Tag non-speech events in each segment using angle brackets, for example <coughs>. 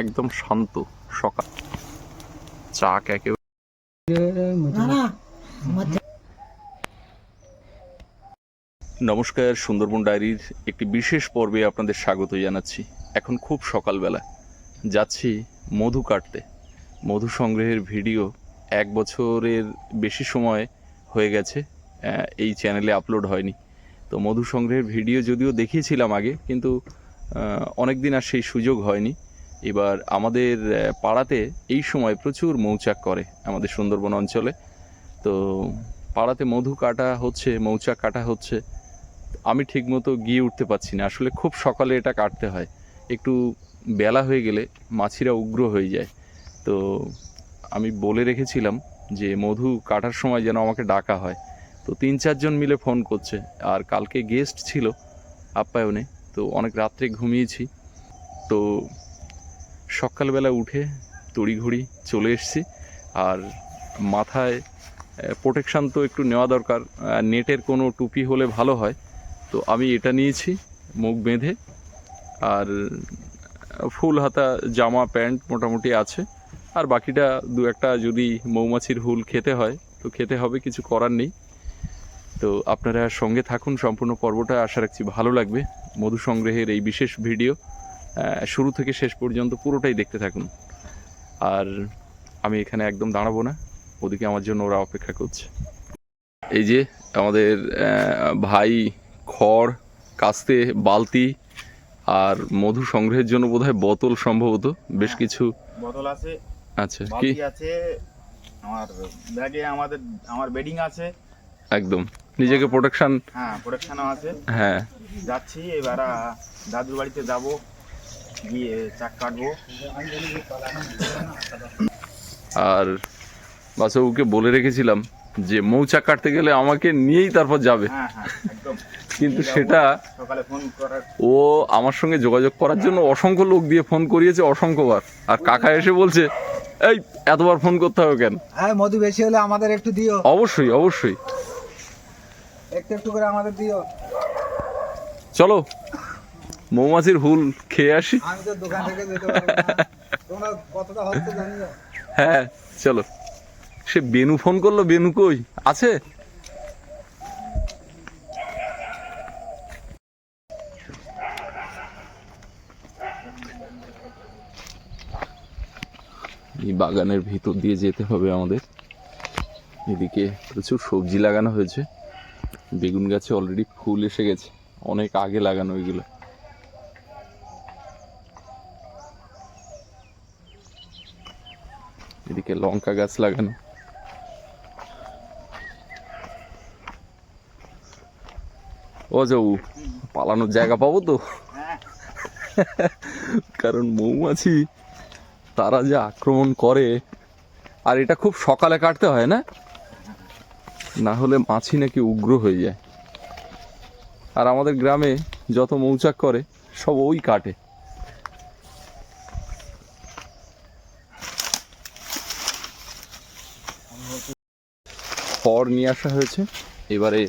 একদম শান্ত সকাল। চাক একেবারে নমস্কার সুন্দরবন ডায়েরির একটি বিশেষ পর্বে আপনাদের স্বাগত জানাচ্ছি। এখন খুব সকালবেলা। যাচ্ছি মধু কাটতে। মধু সংগ্রহের ভিডিও এক বছরের বেশি সময় হয়ে গেছে এই চ্যানেলে আপলোড হয়নি। তো মধু সংগ্রহের ভিডিও যদিও দেখিয়েছিলাম আগে কিন্তু অনেক দিন আর সেই সুযোগ হয়নি। এবার আমাদের পাড়াতে এই সময় প্রচুর মৌচাক করে আমাদের সুন্দরবন অঞ্চলে। তো পাড়াতে মধু কাটা হচ্ছে, মৌচাক কাটা হচ্ছে। আমি ঠিকমতো গিয়ে উঠতে পারছি না। আসলে খুব সকালে এটা কাটতে হয়। একটু বেলা হয়ে গেলে মাছিরা উগ্র হয়ে যায়। তো আমি বলে রেখেছিলাম যে মধু কাটার সময় যেন আমাকে ডাকা হয়। তো তিন চারজন মিলে ফোন করছে। আর কালকে গেস্ট ছিল আপ্যায়নে। তো অনেক রাত্রে ঘুমিয়েছি। তো সকালবেলা উঠে তড়িঘড়ি চলে এসেছি। আর মাথায় প্রোটেকশান তো একটু নেওয়া দরকার নেটের কোনো টুপি হলে ভালো হয়। তো আমি এটা নিয়েছি, মুখ বেঁধে। আর ফুল হাতা, জামা, প্যান্ট মোটামুটি আছে। আর বাকিটা দু একটা যদি মৌমাছির হুল খেতে হয়, তো খেতে হবে, কিছু করার নেই। তো আপনারা সঙ্গে থাকুন, সম্পূর্ণ পর্বটা আশা রাখছি ভালো লাগবে। মধু সংগ্রহের এই বিশেষ ভিডিও শুরু থেকে শেষ পর্যন্ত পুরোটাই দেখতে থাকুন। আর আমি এখানে একদম দাঁড়াবো না ওদিকে আমার জন্য ওরা অপেক্ষা করছে। এই যে আমাদের ভাই খড় কাস্তে বালতি আর মধু সংগ্রহের জন্য বোধহয় বোতল সম্ভবত বেশ কিছু বোতল আছে আচ্ছা কি? আছে আমার ব্যাগে আমাদের আমার বেডিং আছে। একদম নিজেকে প্রোটেকশন হ্যাঁ প্রোটেকশনও আছে। হ্যাঁ। যাচ্ছি এবার দাদুর বাড়িতে যাব। গিয়ে চাক কাটবো। আর বাসাবুকে বলে রেখেছিলাম যে মৌচাক কাটতে গেলে আমাকে নিয়েই তারপর যাবে। হ্যাঁ হ্যাঁ একদম। কিন্তু সেটা সকালে ফোন করার ও আমার সঙ্গে যোগাযোগ করার জন্য অসংখ্য লোক দিয়ে ফোন করিয়েছে অসংখ্যবার। আর কাকা এসে বলছে এই এতবার ফোন করতে হবে কেন? হ্যাঁ মধু বেশি হলে আমাদের একটু দিও। অবশ্যই অবশ্যই। একটু একটু করে আমাদের দিও। চলো। মৌমাছির হুল খেয়ে আসি। আমি তো দোকান থেকে যেতে পারব না। তোমরা কতটা হচ্ছে জানিও। হ্যাঁ চলো। সে বেনু ফোন করল বেনু কই? আছে? এই বাগানের ভিতর দিয়ে যেতে হবে আমাদের। এদিকে প্রচুর সবজি লাগানো হয়েছে। বেগুন গাছে অলরেডি ফুল এসে গেছে। অনেক আগে লাগানো এগুলো এদিকে লঙ্কা গাছ লাগানো। ও যাও পালানোর জায়গা পাবো তো? কারণ মৌমাছি, তারা যে আক্রমণ করে, আর এটা খুব সকালে কাটতে হয় না? না হলে মাছি নাকি উগ্র হয়ে যায়। আর আমাদের গ্রামে যত মৌচাক করে, সব ওই কাটে। খড় নিয়ে আসা হয়েছে। এবারে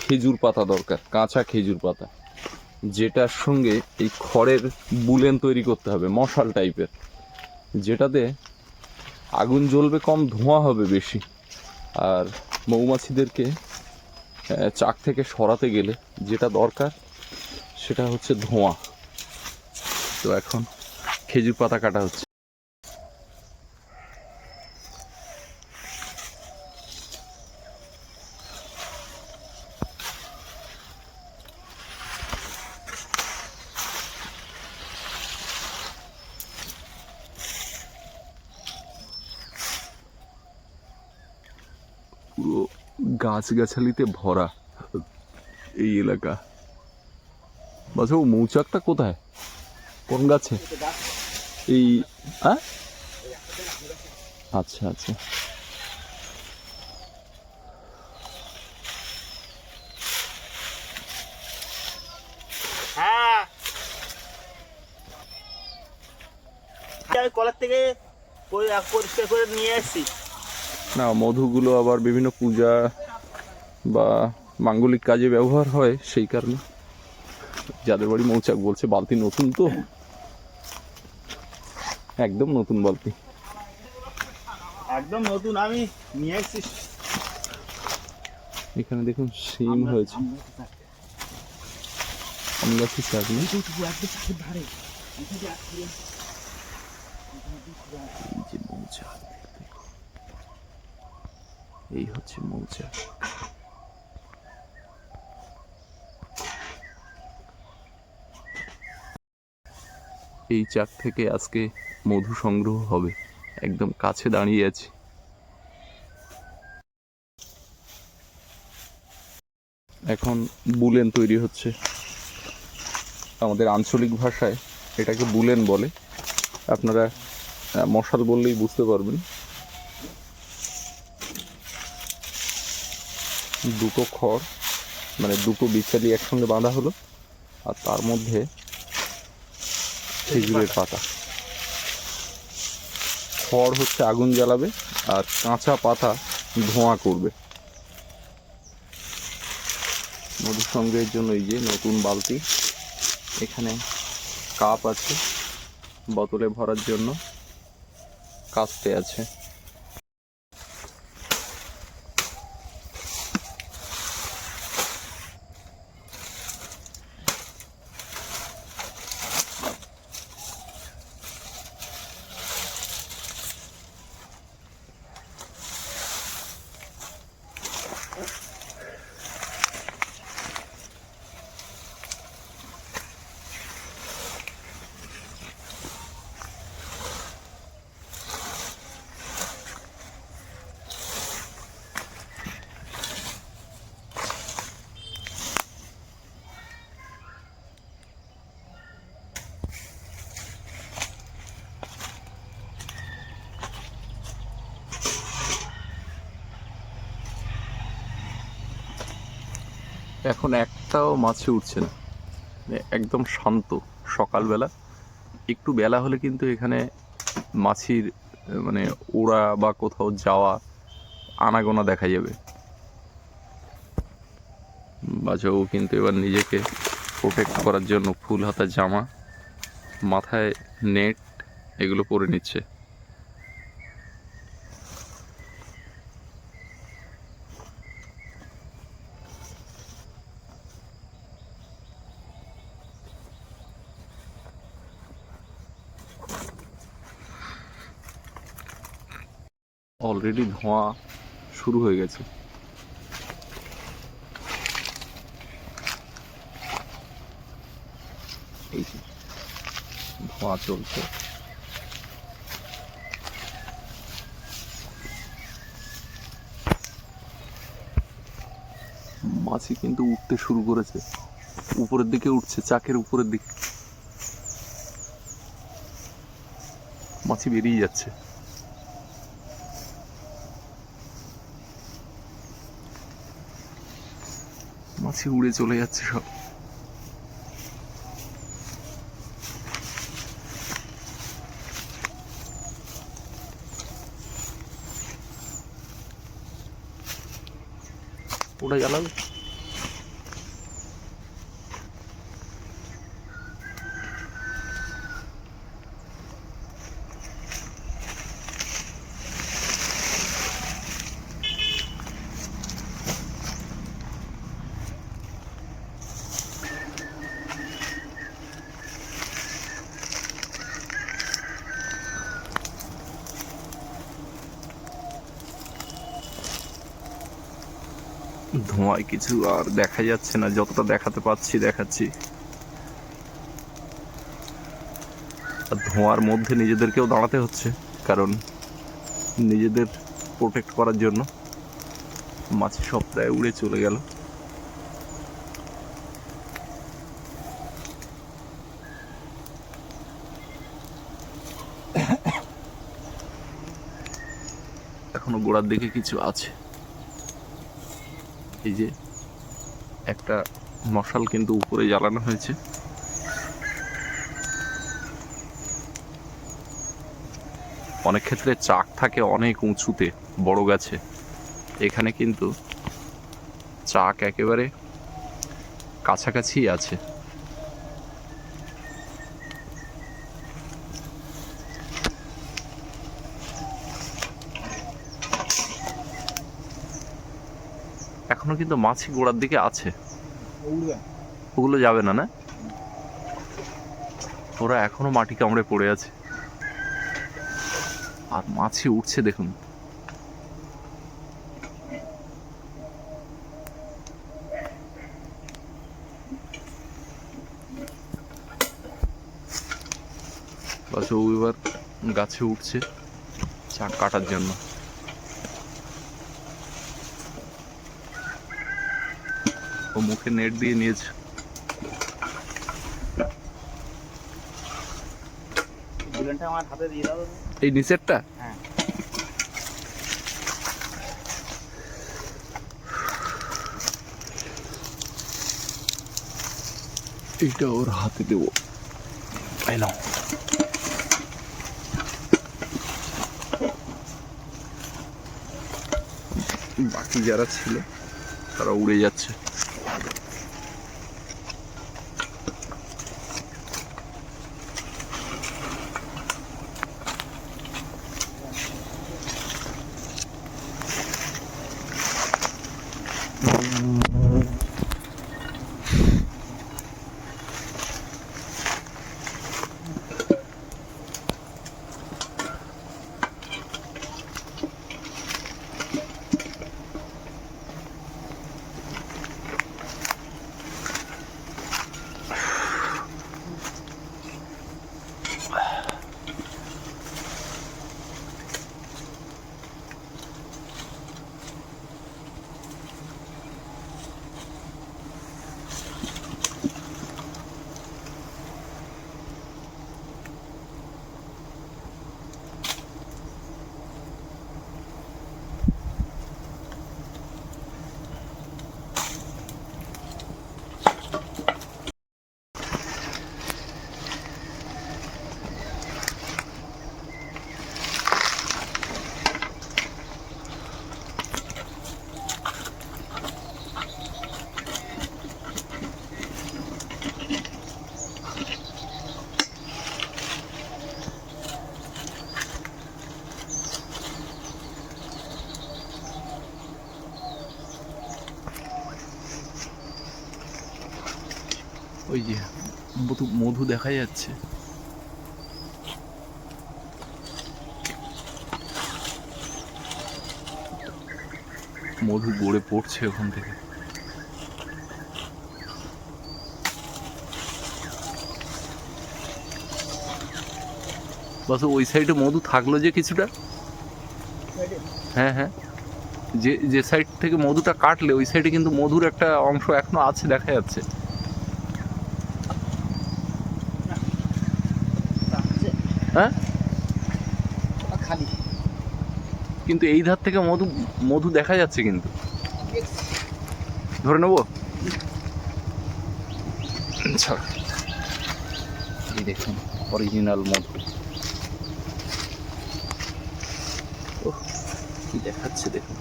খেজুর পাতা দরকার, কাঁচা খেজুর পাতা। যেটার সঙ্গে এই খড়ের বুলেন তৈরি করতে হবে, মশাল টাইপের। যেটাতে আগুন জ্বলবে, কম ধোঁয়া হবে বেশি। আর মৌমাছিদেরকে চাক থেকে সরাতে গেলে যেটা দরকার, সেটা হচ্ছে ধোঁয়া। তো এখন খেজুর পাতা কাটা হচ্ছে পুরো গাছগাছালিতে ভরা এই এলাকা। বাচ্চা ও মৌচাকটা কোথায়? কোন গাছে? এই হ্যাঁ আচ্ছা আচ্ছা। হ্যাঁ। আমি কলের থেকে পরিষ্কার করে নিয়ে এসেছি না মধুগুলো আবার বিভিন্ন পূজা বা মাঙ্গলিক কাজে ব্যবহার হয় সেই কারণে। যাদের বাড়ি মৌচাক বলছে বালতি নতুন তো। একদম নতুন বালতি। একদম নতুন আমি নিয়ে এসেছি। এখানে দেখুন সিম হয়েছে। যে মৌচাক। দেখুন। এই হচ্ছে মৌচাক। এই চাক থেকে আজকে মধু সংগ্রহ হবে। একদম কাছে দাঁড়িয়ে আছি। এখন বুলেন তৈরি হচ্ছে। আমাদের আঞ্চলিক ভাষায় এটাকে বুলেন বলে। আপনারা মশাল বললেই বুঝতে পারবেন। দুটো খড় মানে দুটো বিচালি একসঙ্গে বাঁধা হলো। আর তার মধ্যে খেজুরের পাতা। খড় হচ্ছে আগুন জ্বালাবে আর কাঁচা পাতা ধোঁয়া করবে। মধু সংগ্রহের জন্য এই যে নতুন বালতি এখানে কাপ আছে বোতলে ভরার জন্য কাস্তে আছে। এখন একটাও মাছে উঠছে না। মানে একদম শান্ত সকালবেলা। একটু বেলা হলে কিন্তু এখানে মাছির মানে ওড়া বা কোথাও যাওয়া, আনাগোনা দেখা যাবে। বাজাও কিন্তু এবার নিজেকে প্রোটেক্ট করার জন্য ফুল হাতা জামা, মাথায় নেট এগুলো পরে নিচ্ছে। অলরেডি ধোঁয়া শুরু হয়ে গেছে। এই ধোঁয়া চলছে। মাছি কিন্তু উঠতে শুরু করেছে। উপরের দিকে উঠছে, চাকের উপরের দিকে। মাছি বেরিয়ে যাচ্ছে। মাছি উড়ে চলে যাচ্ছে সব। ওটা জ্বালাবে ধোঁয়ায় কিছু আর দেখা যাচ্ছে না, যতটা দেখাতে পাচ্ছি, দেখাচ্ছি। আর ধোঁয়ার মধ্যে নিজেদেরকেও দাঁড়াতে হচ্ছে, কারণ নিজেদের প্রোটেক্ট করার জন্য মাছি সপ্তাহে উড়ে চলে গেল। এখনও গোড়ার দিকে কিছু আছে। এই যে একটা মশাল কিন্তু উপরে জ্বালানো হয়েছে। অনেক ক্ষেত্রে চাক থাকে অনেক উঁচুতে, বড় গাছে। এখানে কিন্তু চাক একেবারে কাছাকাছি আছে। এখনও কিন্তু মাছি গোড়ার দিকে আছে। ওগুলো? যাবে না না? ওরা এখনও মাটি কামড়ে পড়ে আছে। আর মাছি উঠছে দেখুন। বাস ও এবার গাছে উঠছে চা কাটার জন্য। ও মুখে নেট দিয়ে নিয়েছে। আমার হাতে দিয়ে দাও। এই নিচেরটা? হ্যাঁ। এইটা ওর হাতে দেবো। নাও। বাকি যারা ছিল তারা উড়ে যাচ্ছে। মধু দেখা যাচ্ছে। মধু গড়ে পড়ছে ওখান থেকে। বাস, ওই সাইডে মধু থাকল যে কিছুটা? হ্যাঁ হ্যাঁ। যে যে সাইড থেকে মধুটা কাটলে, ওই সাইডে কিন্তু মধুর একটা অংশ এখনও আছে, দেখা যাচ্ছে। হ্যাঁ? খালি। কিন্তু এই ধার থেকে মধু মধু দেখা যাচ্ছে কিন্তু। ধরে নেব? এই দেখুন অরিজিনাল মধু। ওহ, কি দেখাচ্ছে দেখুন।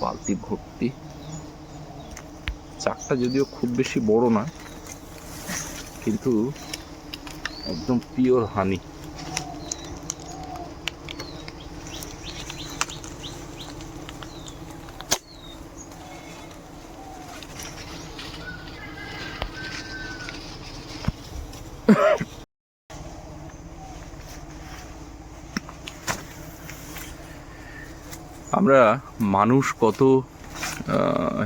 বালতি ভর্তি। চাকটা যদিও খুব বেশি বড় না কিন্তু একদম পিওর হানি। আমরা মানুষ কত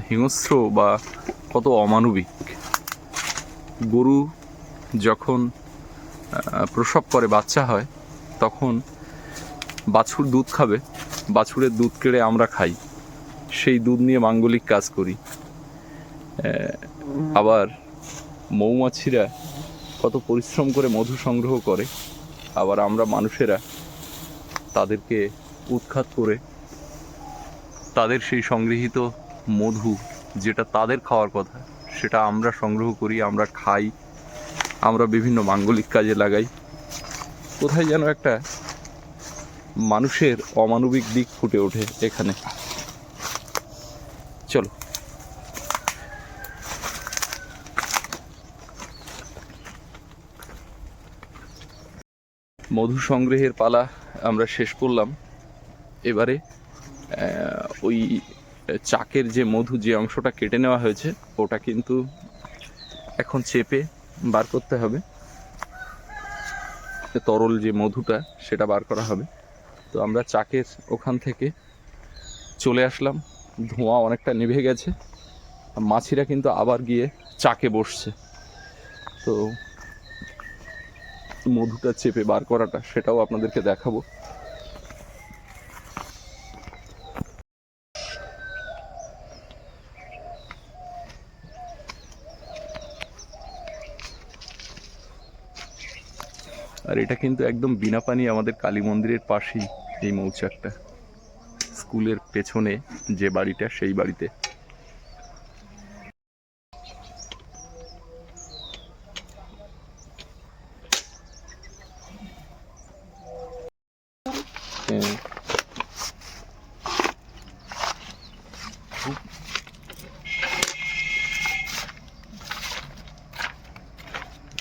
হিংস্র বা কত অমানবিক? গরু যখন প্রসব করে, বাচ্চা হয়, তখন বাছুর দুধ খাবে, বাছুরের দুধ কেড়ে আমরা খাই। সেই দুধ নিয়ে মাঙ্গলিক কাজ করি। আবার মৌমাছিরা কত পরিশ্রম করে মধু সংগ্রহ করে, আবার আমরা মানুষেরা তাদেরকে উৎখাত করে, তাদের সেই সংগৃহীত মধু যেটা তাদের খাওয়ার কথা, সেটা আমরা সংগ্রহ করি, আমরা খাই আমরা বিভিন্ন মাঙ্গলিক কাজে লাগাই। কোথায় যেন একটা মানুষের অমানবিক দিক ফুটে ওঠে এখানে। চলো। মধু সংগ্রহের পালা আমরা শেষ করলাম। এবারে ওই চাকের যে মধু যে অংশটা কেটে নেওয়া হয়েছে, ওটা কিন্তু এখন চেপে বার করতে হবে। তরল যে মধুটা, সেটা বার করা হবে। তো আমরা চাকের ওখান থেকে চলে আসলাম। ধোঁয়া অনেকটা নিভে গেছে। মাছিরা কিন্তু আবার গিয়ে চাকে বসছে। তো মধুটা চেপে বার করাটা, সেটাও আপনাদেরকে দেখাবো। আর এটা কিন্তু একদম বিনা পানি আমাদের কালী মন্দিরের পাশেই এই মৌচাকটা স্কুলের পেছনে যে বাড়িটা, সেই বাড়িতে।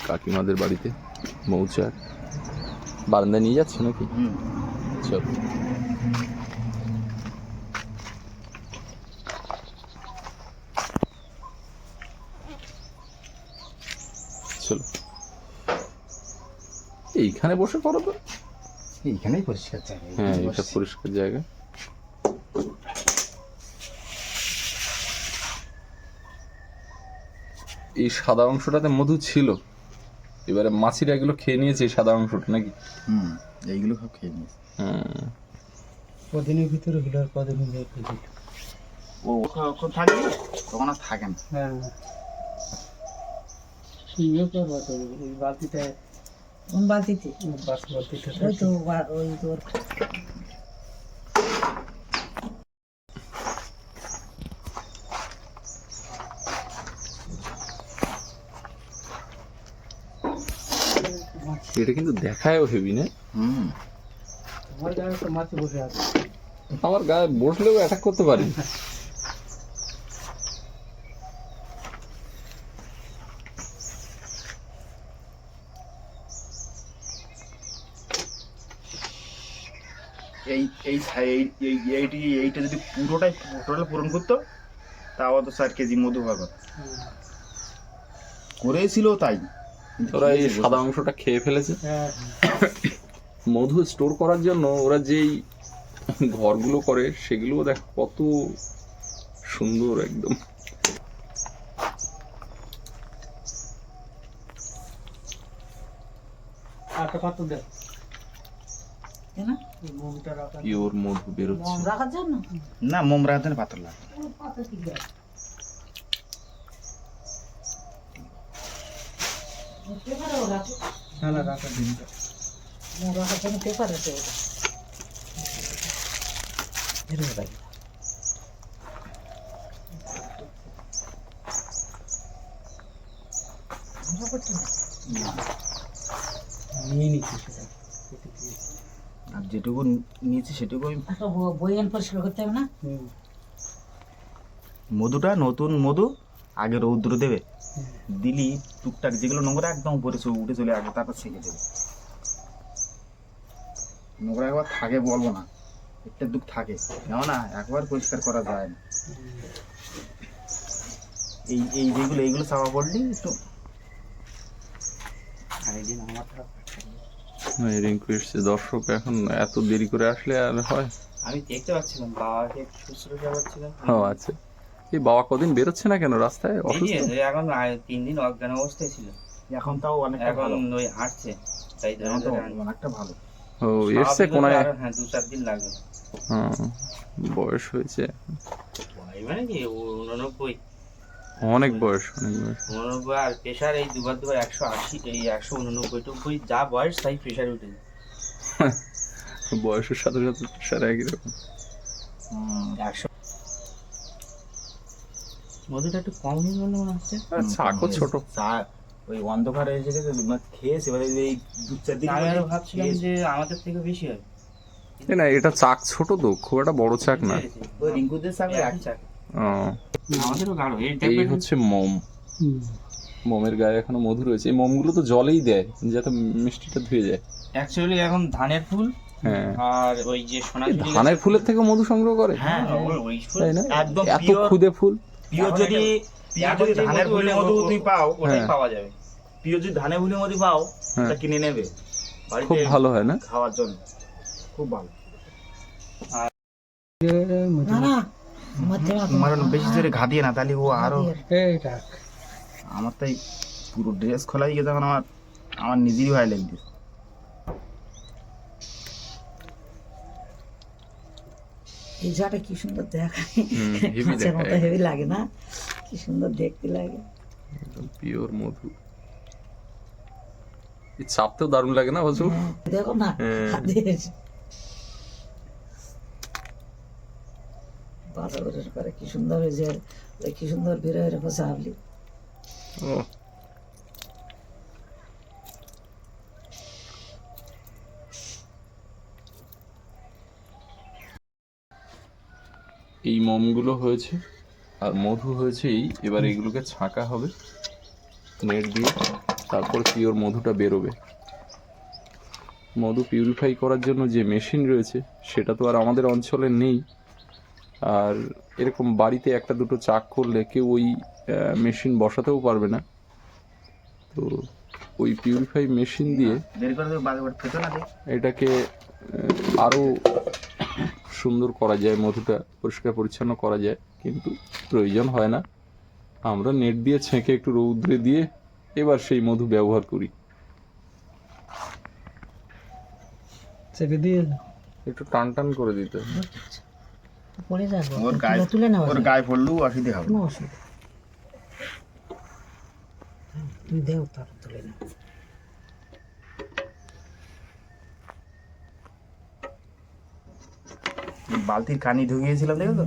কাকিমাদের বাড়িতে মৌচাক বারান্দায় নিয়ে যাচ্ছে নাকি? চল। চলো। এইখানে বসে করো তো। এইখানেই পরিষ্কার জায়গা হ্যাঁ এটা পরিষ্কার জায়গা। এই সাদা অংশটাতে মধু ছিল। এবারে মাছিরা এগুলো খেয়ে নিয়েছে সাদা অংশটা নাকি? হুম এইগুলো সব খেয়ে নিয়েছে। হুম। কদিনের ভিতরে হলো আর ভিতরে ও থাকবে? তখন আর থাকে না। হ্যাঁ। ইয়ে করব তো ওই বালতিতে কোন বালতিতে? বাস বালতিতে ওই তো ওই তোর এটা কিন্তু দেখায়ও হেভি না? আমার গায়ে তো মাছি বসে আছে। আমার গায়ে বসলেও অ্যাটাক করতে পারি। এই এই এই- এই এইটি এইটা যদি পুরোটাই টোটাল পূরণ করতো তাও তো চার কেজি মধু হওয়ার করেছিল তাই। ওরা এই সাদা অংশটা খেয়ে ফেলেছে। হ্যাঁ। <coughs> মধু স্টোর করার জন্য ওরা যেই ঘরগুলো করে সেগুলো দেখ কত সুন্দর একদম। মধু বেরোচ্ছে। মম রাখার জন্য? না মোম পাথর লাগে ও কত কি দেয় পেপারেও রাখে না না রাখা দিনটা রাখার জন্য পেপার আছে ওটা এরকম রাখে। আমরা করছি না। নিয়ে নিচ্ছি সেটা আর যেটুকু নিয়েছি সেটুকু আমি একটা ব- পরিষ্কার করতে হবে না মধুটা নতুন মধু আগে রৌদ্র দেবে দিলি টুকটাক যেগুলো নোংরা একদম উপরে চলে- উঠে চলে আসবে তারপর ছেঁকে দেবে। নোংরা একবার থাকে বলব না একটা দুঃখ থাকে। কেন না একবার পরিষ্কার করা যায় না। এই এই যেগুলো এইগুলো চাপা পড়লি একটু দর্শক এখন এত দেরি করে আসলে আর হয়? আমি দেখতে পাচ্ছিলাম বাবাকে শুশ্রূষা করছিলাম ও আচ্ছা। এই বাবা কদিন বেরোচ্ছে না কেন রাস্তায়? অসুস্থ? এখন তিন দিন অজ্ঞান অবস্থায় ছিল। এখন তাও অনেকটা এখন ওই হাঁটছে তাই অনেকটা ভালো। ও এসছে কোনায়? হ্যাঁ দু চার দিন লাগবে। হ্যাঁ, বয়স হয়েছে। মানে কি? উননব্বই। অনেক বয়স অনেক বয়স। উননব্বই আর প্রেশার এই দুবার দুবার একশো আশি এই একশো উননব্বই টুকুই যা বয়স তাই প্রেশার উঠে। বয়সের সাথে সাথে প্রেশার একই রকম। একশো মধুটা একটু কম মনে হচ্ছে। আর ছোট। ওই অন্ধকারে এসে গেছে খেয়েছে এবারে এই দু চার দিন আমি আরও ভাবছিলাম যে আমাদের থেকে বেশি হয়। না এটা চাক ছোট তো খুব একটা বড় চাক না। ওই রিঙ্কুদের একই এক- চাক। আমাদেরও গাঢ়। এই হচ্ছে মোম। মোমের গায়ে এখনও মধু রয়েছে। এই মোমগুলো তো জলেই দেয় যাতে মিষ্টিটা ধুয়ে যায়। অ্যাকচুয়ালি এখন ধানের ফুল হ্যাঁ। আর ওই যে সোনা ধানের ফুলের থেকে মধু সংগ্রহ করে? হ্যাঁ ওই- ওই ফুল তাই না? একদম এত খুদে ফুল। পিওর যদি পিওর যদি ধানের ভুলির তুমি পাও ওটাই হ্যাঁ। পাওয়া যাবে। পিওর যদি ধানের ভুলির মধু পাও হ্যাঁ। ওটা কিনে নেবে। খুব ভালো হয় না? খাওয়ার জন্য। খুব ভালো। না না বেশি জোরে ঘা দিয়ে না তাহলে ও আরও আমার তাই পুরো ড্রেস খোলা গেছে তখন আমার আমার নিজেরই ভয় লাগছে এই জায়গাটা কি সুন্দর দেখায়। মাছের মতো হেভি লাগে না? কি সুন্দর দেখতে লাগে। পিওর মধু। চাপতেও দারুণ লাগে না বাসু হ্যাঁ, দেখো না হ্যাঁ। বাসা করে কি সুন্দর হয়েছে কি সুন্দর বেরোয় রেখো সাবলি ও এই মমগুলো হয়েছে আর মধু হয়েছে এই এবার এগুলোকে ছাঁকা হবে নেট দিয়ে তারপর পিওর মধুটা বেরোবে। মধু পিউরিফাই করার জন্য যে মেশিন রয়েছে সেটা তো আর আমাদের অঞ্চলে নেই। আর এরকম বাড়িতে একটা দুটো চাক করলে কেউ ওই মেশিন বসাতেও পারবে না। তো ওই পিউরিফাই মেশিন দিয়ে এটাকে আহ, আরও সুন্দর করা যায় মধুটা পরিষ্কার পরিচ্ছন্ন করা যায় কিন্তু প্রয়োজন হয় না আমরা নেট দিয়ে ছেঁকে একটু রৌদ্রে দিয়ে এবার সেই মধু ব্যবহার করি চেপে দিয়ে একটু টান টান করে দিতে হবে। পড়ে যাব ওর গায়ে তুলে- তুলে ওর গায়ে পড়লেও অসুবিধা হবে না। অসুবিধা নেই। দেও তারপর তুলে নে বালতির কানি ঢুকিয়েছিলাম দেখো তো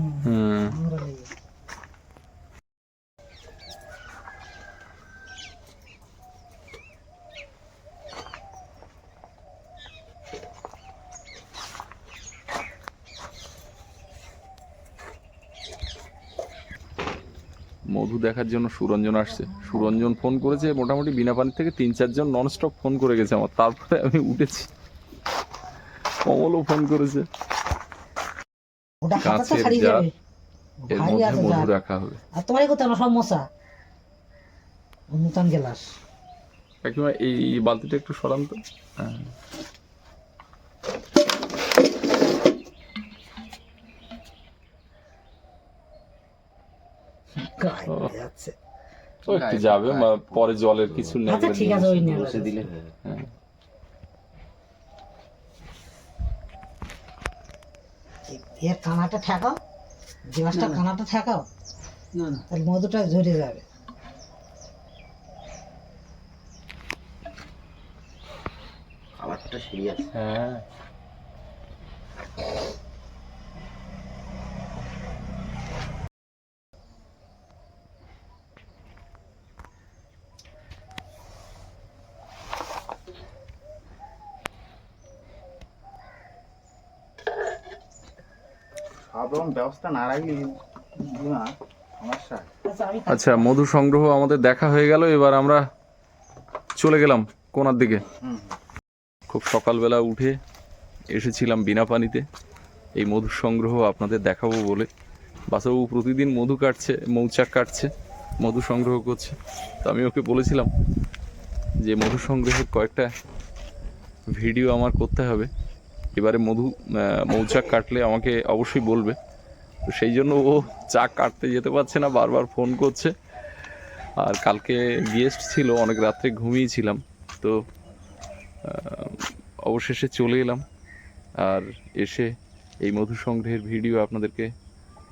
মধু দেখার জন্য সুরঞ্জন আসছে। সুরঞ্জন ফোন করেছে, মোটামুটি বিনা পানি থেকে তিন চারজন ননস্টপ ফোন করে গেছে আমার। তারপরে আমি উঠেছি। কমলও ফোন করেছে। ওটা হাতে তো কাঁচের ছাড়িয়ে জার, যাবে। এর মধ্যে মধু রাখা হবে। আর তোমারই কোথাও না সব মশা গেলাস কাকিমা এই এই বালতিটা একটু সরান তো। হ্যাঁ। যাবে পরে জলের কিছু নেই আচ্ছা ঠিক আছে ওই নিয়ে বসে দিলে। হয়ে যাবে। হ্যাঁ। এর কানাটা ঠেকাও গ্লাসটা কানাটা ঠেকাও না না। তাহলে মধুটা ঝরে যাবে। খাবারটা সিরিয়াস হ্যাঁ সব রকম ব্যবস্থা না রাখলে না আচ্ছা আচ্ছা মধু সংগ্রহ আমাদের দেখা হয়ে গেল এবার আমরা চলে গেলাম কোনার দিকে। খুব সকালবেলা উঠে এসেছিলাম বিনা পানিতে। এই মধু সংগ্রহ আপনাদের দেখাবো বলে। বাসাবু প্রতিদিন মধু কাটছে মৌচাক কাটছে মধু সংগ্রহ করছে। তো আমি ওকে বলেছিলাম যে মধু সংগ্রহের কয়েকটা ভিডিও আমার করতে হবে। এবারে মধু মৌচাক কাটলে আমাকে অবশ্যই বলবে। তো সেই জন্য ও চা কাটতে যেতে পারছে না, বারবার ফোন করছে। আর কালকে গেস্ট ছিল, অনেক রাত্রে ঘুমিয়েছিলাম তো অবশেষে চলে এলাম। আর এসে এই মধু সংগ্রহের ভিডিও আপনাদেরকে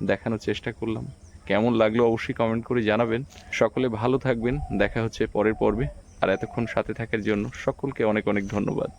দেখানোর চেষ্টা করলাম। কেমন লাগল অবশ্যই কমেন্ট করে জানাবেন। সকলে ভালো থাকবেন, দেখা হচ্ছে পরের পর্বে। আর এতক্ষণ সাথে থাকার জন্য সকলকে অনেক অনেক ধন্যবাদ।